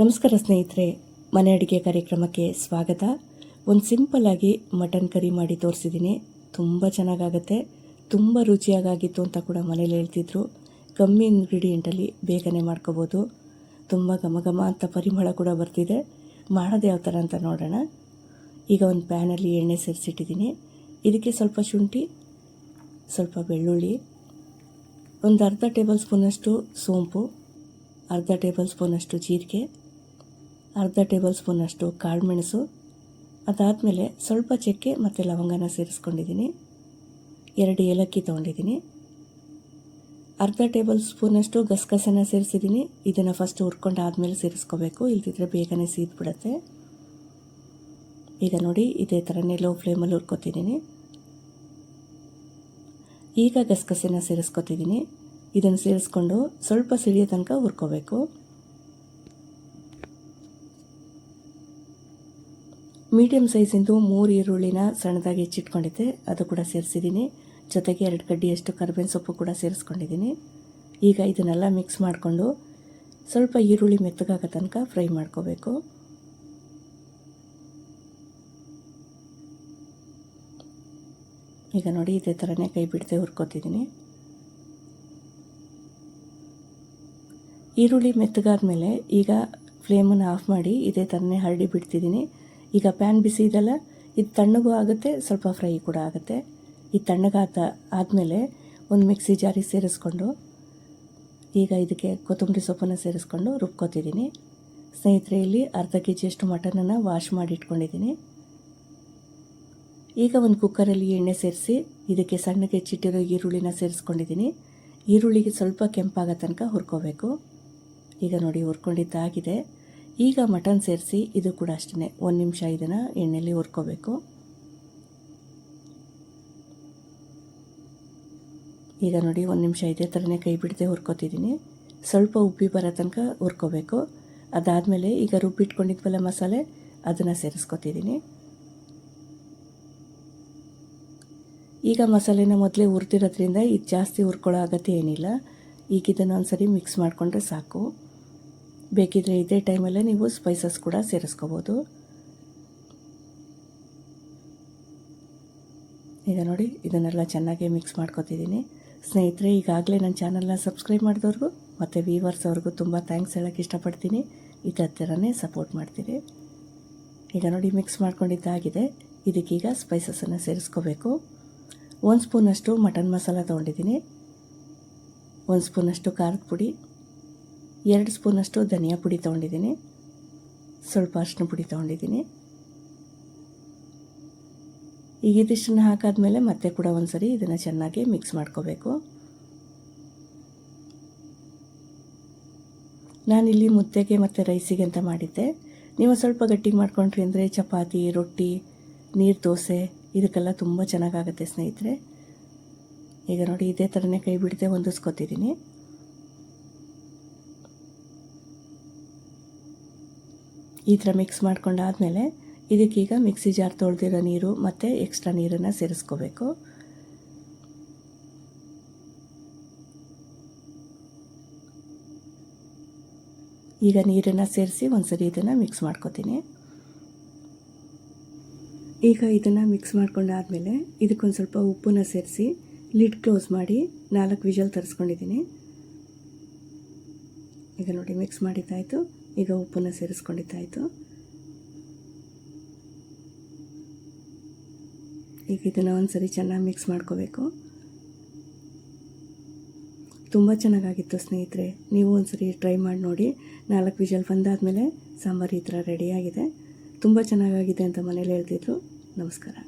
ನಮಸ್ಕಾರ ಸ್ನೇಹಿತರೆ, ಮನೆ ಅಡುಗೆ ಕಾರ್ಯಕ್ರಮಕ್ಕೆ ಸ್ವಾಗತ. ಒಂದು ಸಿಂಪಲ್ಲಾಗಿ ಮಟನ್ ಕರಿ ಮಾಡಿ ತೋರಿಸಿದ್ದೀನಿ ತುಂಬ ಚೆನ್ನಾಗಾಗತ್ತೆ. ತುಂಬ ರುಚಿಯಾಗಿತ್ತು ಅಂತ ಕೂಡ ಮನೇಲಿ ಹೇಳ್ತಿದ್ರು. ಕಮ್ಮಿ ಇಂಗ್ರೀಡಿಯೆಂಟಲ್ಲಿ ಬೇಗನೆ ಮಾಡ್ಕೋಬೋದು. ತುಂಬ ಘಮ ಘಮ ಅಂತ ಪರಿಮಳ ಕೂಡ ಬರ್ತಿದೆ. ಮಾಡೋದು ಯಾವ ಥರ ಅಂತ ನೋಡೋಣ. ಈಗ ಒಂದು ಪ್ಯಾನಲ್ಲಿ ಎಣ್ಣೆ ಸೇರಿಸಿಟ್ಟಿದ್ದೀನಿ ಇದಕ್ಕೆ ಸ್ವಲ್ಪ ಶುಂಠಿ, ಸ್ವಲ್ಪ ಬೆಳ್ಳುಳ್ಳಿ, ಒಂದು ಅರ್ಧ ಟೇಬಲ್ ಸ್ಪೂನಷ್ಟು ಸೋಂಪು, ಅರ್ಧ ಟೇಬಲ್ ಸ್ಪೂನಷ್ಟು ಜೀರಿಗೆ ಅರ್ಧ ಟೇಬಲ್ ಸ್ಪೂನಷ್ಟು ಕಾಳುಮೆಣಸು, ಅದಾದಮೇಲೆ ಸ್ವಲ್ಪ ಚಕ್ಕೆ ಮತ್ತು ಲವಂಗನ ಸೇರಿಸ್ಕೊಂಡಿದ್ದೀನಿ. ಎರಡು ಏಲಕ್ಕಿ ತೊಗೊಂಡಿದ್ದೀನಿ. ಅರ್ಧ ಟೇಬಲ್ ಸ್ಪೂನಷ್ಟು ಗಸಗಸನ ಸೇರಿಸಿದ್ದೀನಿ. ಇದನ್ನು ಫಸ್ಟ್ ಹುರ್ಕೊಂಡು ಆದಮೇಲೆ ಸೇರಿಸ್ಕೋಬೇಕು. ಇಲ್ದಿದ್ರೆ ಬೇಗನೆ ಸೀದ್ಬಿಡತ್ತೆ ಈಗ ನೋಡಿ, ಇದೇ ಥರನೇ ಲೋ ಫ್ಲೇಮಲ್ಲಿ ಹುರ್ಕೊತಿದ್ದೀನಿ. ಈಗ ಗಸಗಸೆನ ಸೇರಿಸ್ಕೊತಿದ್ದೀನಿ. ಇದನ್ನು ಸೇರಿಸ್ಕೊಂಡು ಸ್ವಲ್ಪ ಸಿಡಿಯೋ ತನಕ ಹುರ್ಕೋಬೇಕು. ಮೀಡಿಯಮ್ ಸೈಜಿಂದು ಮೂರು ಈರುಳ್ಳಿನ ಸಣ್ಣದಾಗಿ ಹೆಚ್ಚಿಟ್ಕೊಂಡಿದ್ದೆ, ಅದು ಕೂಡ ಸೇರಿಸಿದ್ದೀನಿ. ಜೊತೆಗೆ ಎರಡು ಕಡ್ಡಿಯಷ್ಟು ಕರ್ಬೇವಿನ ಸೊಪ್ಪು ಕೂಡ ಸೇರಿಸ್ಕೊಂಡಿದ್ದೀನಿ. ಈಗ ಇದನ್ನೆಲ್ಲ ಮಿಕ್ಸ್ ಮಾಡಿಕೊಂಡು ಸ್ವಲ್ಪ ಈರುಳ್ಳಿ ಮೆತ್ತಗಾಗೋ ತನಕ ಫ್ರೈ ಮಾಡ್ಕೋಬೇಕು. ಈಗ ನೋಡಿ, ಇದೇ ಥರನೇ ಕೈ ಬಿಡದೆ ಹುರ್ಕೋತಿದ್ದೀನಿ. ಈರುಳ್ಳಿ ಮೆತ್ತಗಾದ ಮೇಲೆ ಈಗ ಫ್ಲೇಮನ್ನು ಆಫ್ ಮಾಡಿ ಇದೇ ಥರನೇ ಹರಡಿ ಬಿಡ್ತಿದ್ದೀನಿ. ಈಗ ಪ್ಯಾನ್ ಬಿಸಿ ಇದೆಲ್ಲ ಇದು ತಣ್ಣಗೂ ಆಗುತ್ತೆ, ಸ್ವಲ್ಪ ಫ್ರೈ ಕೂಡ ಆಗುತ್ತೆ. ಈ ತಣ್ಣಗಾದ ಆದಮೇಲೆ ಒಂದು ಮಿಕ್ಸಿ ಜಾರಿ ಸೇರಿಸ್ಕೊಂಡು, ಈಗ ಇದಕ್ಕೆ ಕೊತ್ತಂಬರಿ ಸೊಪ್ಪನ್ನು ಸೇರಿಸ್ಕೊಂಡು ರುಬ್ಕೋತಿದ್ದೀನಿ. ಸ್ನೇಹಿತರೆ, ಇಲ್ಲಿ ಅರ್ಧ ಕೆ ಜಿಯಷ್ಟು ಮಟನನ್ನು ವಾಶ್ ಮಾಡಿ ಇಟ್ಕೊಂಡಿದ್ದೀನಿ. ಈಗ ಒಂದು ಕುಕ್ಕರಲ್ಲಿ ಎಣ್ಣೆ ಸೇರಿಸಿ, ಇದಕ್ಕೆ ಸಣ್ಣಗೆ ಚಿಟ್ಟಿರೋ ಈರುಳ್ಳಿನ ಸೇರಿಸ್ಕೊಂಡಿದ್ದೀನಿ. ಈರುಳ್ಳಿಗೆ ಸ್ವಲ್ಪ ಕೆಂಪಾಗೋ ತನಕ ಹುರ್ಕೋಬೇಕು. ಈಗ ನೋಡಿ, ಹುರ್ಕೊಂಡಿದ್ದಾಗಿದೆ. ಈಗ ಮಟನ್ ಸೇರಿಸಿ ಇದು ಕೂಡ ಅಷ್ಟೇ ಒಂದು ನಿಮಿಷ ಇದನ್ನು ಎಣ್ಣೆಯಲ್ಲಿ ಹುರ್ಕೋಬೇಕು. ಈಗ ನೋಡಿ ಒಂದು ನಿಮಿಷ ಇದೇ ಥರನೇ ಕೈ ಬಿಡದೆ ಹುರ್ಕೋತಿದ್ದೀನಿ. ಸ್ವಲ್ಪ ಉಪ್ಪಿ ಬರೋ ತನಕ ಹುರ್ಕೋಬೇಕು. ಅದಾದಮೇಲೆ ಈಗ ರುಬ್ಬಿಟ್ಕೊಂಡಿದ್ವಲ್ಲ ಮಸಾಲೆ, ಅದನ್ನು ಸೇರಿಸ್ಕೊತಿದ್ದೀನಿ. ಈಗ ಮಸಾಲೆನ ಮೊದಲೇ ಹುರಿದಿರೋದ್ರಿಂದ ಇದು ಜಾಸ್ತಿ ಹುರ್ಕೊಳ್ಳೋ ಅಗತ್ಯ ಏನಿಲ್ಲ. ಈಗ ಇದನ್ನು ಒಂದ್ಸರಿ ಮಿಕ್ಸ್ ಮಾಡಿಕೊಂಡ್ರೆ ಸಾಕು. ಬೇಕಿದ್ರೆ ಇದೇ ಟೈಮಲ್ಲೇ ನೀವು ಸ್ಪೈಸಸ್ ಕೂಡ ಸೇರಿಸ್ಕೋಬೋದು. ಈಗ ನೋಡಿ, ಇದನ್ನೆಲ್ಲ ಚೆನ್ನಾಗಿ ಮಿಕ್ಸ್ ಮಾಡ್ಕೊತಿದ್ದೀನಿ. ಸ್ನೇಹಿತರೆ, ಈಗಾಗಲೇ ನನ್ನ ಚಾನಲ್ನ ಸಬ್ಸ್ಕ್ರೈಬ್ ಮಾಡಿದವ್ರಿಗೂ, ಮತ್ತು ವೀವರ್ಸ್ ಅವ್ರಿಗೂ ತುಂಬ ಥ್ಯಾಂಕ್ಸ್ ಹೇಳೋಕ್ಕೆ ಇಷ್ಟಪಡ್ತೀನಿ. ಇದರ ಥರನೇ ಸಪೋರ್ಟ್ ಮಾಡ್ತೀನಿ ಈಗ ನೋಡಿ ಮಿಕ್ಸ್ ಮಾಡ್ಕೊಂಡಿದ್ದಾಗಿದೆ. ಇದಕ್ಕೀಗ ಸ್ಪೈಸಸನ್ನು ಸೇರಿಸ್ಕೋಬೇಕು. ಒಂದು ಸ್ಪೂನಷ್ಟು ಮಟನ್ ಮಸಾಲ ತೊಗೊಂಡಿದ್ದೀನಿ. ಒಂದು ಸ್ಪೂನಷ್ಟು ಖಾರದ ಪುಡಿ. ಎರಡು ಸ್ಪೂನಷ್ಟು ಧನಿಯಾ ಪುಡಿ ತೊಗೊಂಡಿದ್ದೀನಿ. ಸ್ವಲ್ಪ ಅರಿಶಿನ ಪುಡಿ ತೊಗೊಂಡಿದ್ದೀನಿ. ಈಗ ಇದಿಷ್ಟನ್ನು ಹಾಕಾದ್ಮೇಲೆ ಮತ್ತೆ ಕೂಡ ಒಂದು ಸರಿ ಇದನ್ನು ಚೆನ್ನಾಗಿ ಮಿಕ್ಸ್ ಮಾಡ್ಕೋಬೇಕು. ನಾನಿಲ್ಲಿ ಮುದ್ದೆಗೆ ಮತ್ತು ರೈಸಿಗೆ ಅಂತ ಮಾಡಿದ್ದೆ. ನೀವು ಸ್ವಲ್ಪ ಗಟ್ಟಿಗೆ ಮಾಡ್ಕೊಂಡ್ರಿ ಅಂದರೆ ಚಪಾತಿ, ರೊಟ್ಟಿ, ನೀರು ದೋಸೆ, ಇದಕ್ಕೆಲ್ಲ ತುಂಬ ಚೆನ್ನಾಗಾಗುತ್ತೆ ಸ್ನೇಹಿತರೆ. ಈಗ ನೋಡಿ ಇದೇ ಥರನೇ ಕೈ ಬಿಡದೆ ಹೊಂದಿಸ್ಕೊತಿದ್ದೀನಿ. ಈ ಥರ ಮಿಕ್ಸ್ ಮಾಡ್ಕೊಂಡಾದಮೇಲೆ ಇದಕ್ಕೀಗ ಮಿಕ್ಸಿ ಜಾರ್ ತೊಳೆದಿರೋ ನೀರು ಮತ್ತು ಎಕ್ಸ್ಟ್ರಾ ನೀರನ್ನು ಸೇರಿಸ್ಕೋಬೇಕು. ಈಗ ನೀರನ್ನು ಸೇರಿಸಿ ಒಂದ್ಸರಿ ಇದನ್ನು ಮಿಕ್ಸ್ ಮಾಡ್ಕೋತೀನಿ. ಈಗ ಇದನ್ನು ಮಿಕ್ಸ್ ಮಾಡ್ಕೊಂಡಾದಮೇಲೆ ಇದಕ್ಕೊಂದು ಸ್ವಲ್ಪ ಉಪ್ಪನ್ನು ಸೇರಿಸಿ ಲಿಡ್ ಕ್ಲೋಸ್ ಮಾಡಿ ನಾಲ್ಕು ವಿಜಲ್ ತರಿಸ್ಕೊಂಡಿದ್ದೀನಿ. ಈಗ ನೋಡಿ ಮಿಕ್ಸ್ ಮಾಡಿದ್ದಾಯಿತು. ಈಗ ಉಪ್ಪನ್ನು ಸೇರಿಸ್ಕೊಂಡಿದ್ದಾಯಿತು. ಈಗ ಇದನ್ನು ಒಂದು ಸರಿ ಚೆನ್ನಾಗಿ ಮಿಕ್ಸ್ ಮಾಡ್ಕೋಬೇಕು. ತುಂಬ ಚೆನ್ನಾಗಾಗಿತ್ತು ಸ್ನೇಹಿತರೆ. ನೀವು ಒಂದು ಸರಿ ಟ್ರೈ ಮಾಡಿ ನೋಡಿ. ನಾಲ್ಕು ವಿಜಲ್ ಬಂದಾದಮೇಲೆ ಸಾಂಬಾರು ಈ ಥರ ರೆಡಿಯಾಗಿದೆ ತುಂಬ ಚೆನ್ನಾಗಾಗಿದೆ ಅಂತ ಮನೇಲಿ ಹೇಳ್ತಿದ್ರು. ನಮಸ್ಕಾರ.